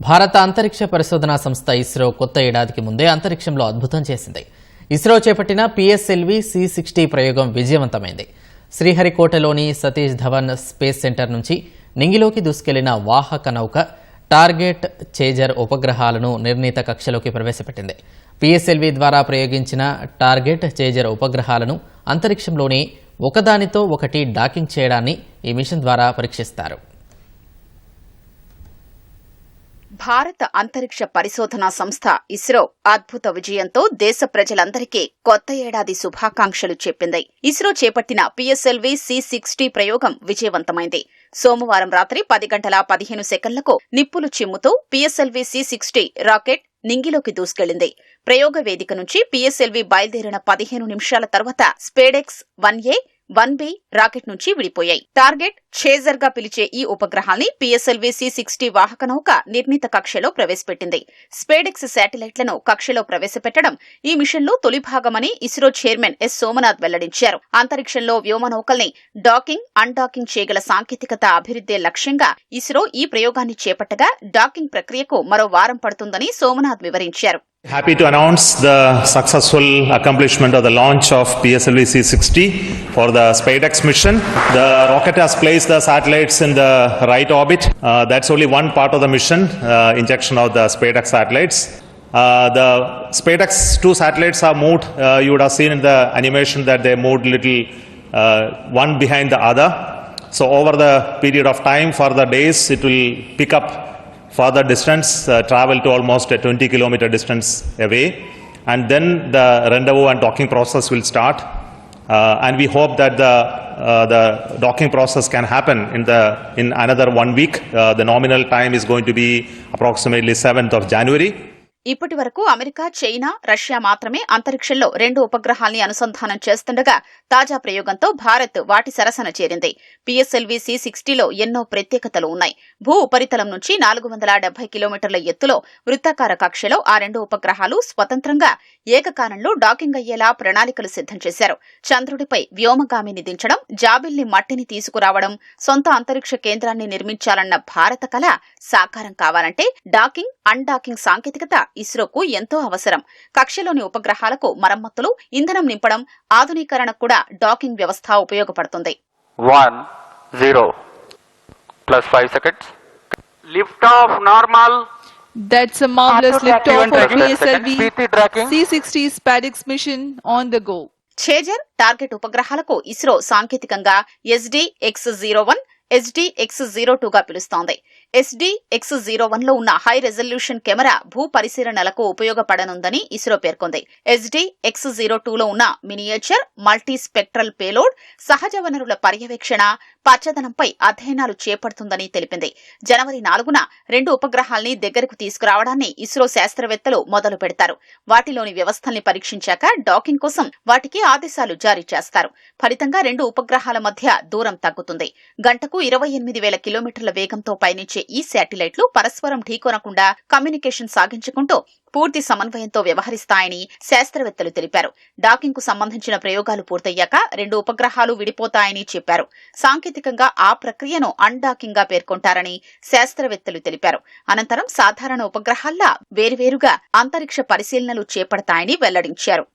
భారత అంతరిక్ష పరిశోధనా సంస్థ ఇస్రో కొత్త ఏడాదికి ముందే అంతరిక్షంలో అద్భుతం చేసింది. ఇస్రో చేపట్టిన పిఎస్ఎల్వి సి సిక్స్టీ ప్రయోగం విజయవంతమైంది. శ్రీహరికోటలోని సతీష్ ధవన్ స్పేస్ సెంటర్ నుంచి నింగిలోకి దూసుకెళ్ళిన వాహక నౌక టార్గెట్ చేజర్ ఉపగ్రహాలను నిర్ణీత కక్షలోకి ప్రవేశపెట్టింది. పిఎస్ఎల్వి ద్వారా ప్రయోగించిన టార్గెట్ చేజర్ ఉపగ్రహాలను అంతరిక్షంలోనే ఒకదానితో ఒకటి డాకింగ్ చేయడాన్ని ఈ మిషన్ ద్వారా పరీక్షిస్తారు. భారత అంతరిక్ష పరిశోధనా సంస్థ ఇస్రో అద్భుత విజయంతో దేశ ప్రజలందరికీ కొత్త ఏడాది శుభాకాంక్షలు చెప్పింది. ఇస్రో చేపట్టిన పిఎస్ఎల్వి సి సిక్స్టీ ప్రయోగం విజయవంతమైంది. సోమవారం రాత్రి పది గంటల పదిహేను సెకన్లకు నిప్పులు చిమ్ముతూ పిఎస్ఎల్వి సి సిక్స్టీ రాకెట్ నింగిలోకి దూసుకెళ్ళింది ప్రయోగ వేదిక నుంచి పిఎస్ఎల్వి బయలుదేరిన పదిహేను నిమిషాల తర్వాత SpaDeX one A one B rocket నుంచి విడిపోయాయి. టార్గెట్ చేజర్గా పిలిచే ఈ ఉపగ్రహాల్ని పిఎస్ఎల్వి సి సిక్స్టీ వాహక నౌక నిర్ణీత కక్షలో ప్రవేశపెట్టింది. స్పేడెక్స్ శాటిలైట్లను కక్షలో ప్రవేశపెట్టడం ఈ మిషన్లో తొలి భాగమని ఇస్రో చైర్మన్ ఎస్ సోమనాథ్ వెల్లడించారు. అంతరిక్షంలో వ్యోమ నౌకల్ని డాకింగ్ అన్డాకింగ్ చేయగల సాంకేతికత అభివృద్ధే లక్ష్యంగా ఇస్రో ఈ ప్రయోగాన్ని చేపట్టగా డాకింగ్ ప్రక్రియకు మరో వారం పడుతుందని సోమనాథ్ వివరించారు. Happy to announce the successful accomplishment of the launch of PSLV C60 for the SpaceX mission. The rocket has placed the satellites in the right orbit. Uh, that's only one part of the mission, uh, injection of the SpaceX satellites. Uh, the SpaceX two satellites are moved. Uh, you would have seen in the animation that they moved little uh, one behind the other. So over the period of time, for the days, it will pick up further distance, uh, travel to almost a 20 kilometer distance away, and then the rendezvous and docking process will start. Uh, and we hope that the uh, the docking process can happen in the in another one week. Uh, the nominal time is going to be approximately 7th of January. ఇప్పటి వరకు America China Russia మాత్రమే అంతరిక్షంలో రెండు ఉపగ్రహాల్ని అనుసంధానం చేస్తుండగా తాజా ప్రయోగంతో భారత్ వాటి సరసన చేరింది. పిఎస్ఎల్వి సి సిక్స్టీలో ఎన్నో ప్రత్యేకతలు ఉన్నాయి. భూ ఉపరితలం నుంచి నాలుగు వందల డెబ్బై కిలోమీటర్ల ఎత్తులో వృత్తాకార కక్షలో ఆ రెండు ఉపగ్రహాలు స్వతంత్రంగా ఏకకాలంలో డాకింగ్ అయ్యేలా ప్రణాళికలు సిద్ధం చేశారు. చంద్రుడిపై వ్యోమగామిని దించడం జాబిల్ని మట్టిని తీసుకురావడం సొంత అంతరిక్ష కేంద్రాన్ని నిర్మించాలన్న భారత కళ సాకారం కావాలంటే డాకింగ్ అన్డాకింగ్ సాంకేతికత ఇస్రోకు ఎంతో అవసరం. కక్షలోని ఉపగ్రహాలకు మరమ్మతులు ఇంధనం నింపడం ఆధునీకరణకు కూడా డాకింగ్ వ్యవస్థ ఉపయోగపడుతుంది. టార్గెట్ ఉపగ్రహాలకు ఇస్రో సాంకేతికంగా SD X zero one SD X zero టూగా పిలుస్తోంది. ఎస్డి ఎక్స్ జీరో వన్లో ఉన్న హై రెజల్యూషన్ కెమెరా భూ పరిశీలనలకు ఉపయోగపడనుందని ఇస్రో పేర్కొంది. ఎస్డి ఎక్స్ జీరో టూలో ఉన్న మినియేచర్ మల్టీ స్పెక్ట్రల్ పేలోడ్ సహజ వనరుల పర్యవేక్షణ పచ్చదనంపై అధ్యయనాలు చేపడుతుందని తెలిపింది. జనవరి నాలుగున రెండు ఉపగ్రహాల్ని దగ్గరకు తీసుకురావడాన్ని ఇస్రో శాస్త్రవేత్తలు మొదలు పెడతారు. వాటిలోని వ్యవస్థల్ని పరీక్షించాక డాకింగ్ కోసం వాటికి ఆదేశాలు జారీ చేస్తారు. ఫలితంగా రెండు ఉపగ్రహాల మధ్య దూరం తగ్గుతుంది. గంటకు గంటకు ఇరవై ఎనిమిది వేల కిలోమీటర్ల వేగంతో పయనించే ఈ శాటిలైట్లు పరస్పరం ఢీకొనకుండా కమ్యూనికేషన్ సాగించుకుంటూ పూర్తి సమన్వయంతో వ్యవహరిస్తాయని శాస్త్రవేత్తలు తెలిపారు. డాకింగ్కు సంబంధించిన ప్రయోగాలు పూర్తయ్యాక రెండు ఉపగ్రహాలు విడిపోతాయని చెప్పారు. సాంకేతికంగా ఆ ప్రక్రియను అన్డాకింగ్గా పేర్కొంటారని శాస్త్రవేత్తలు తెలిపారు. అనంతరం సాధారణ ఉపగ్రహాల్లా వేరువేరుగా అంతరిక్ష పరిశీలనలు చేపడతాయని వెల్లడించారు.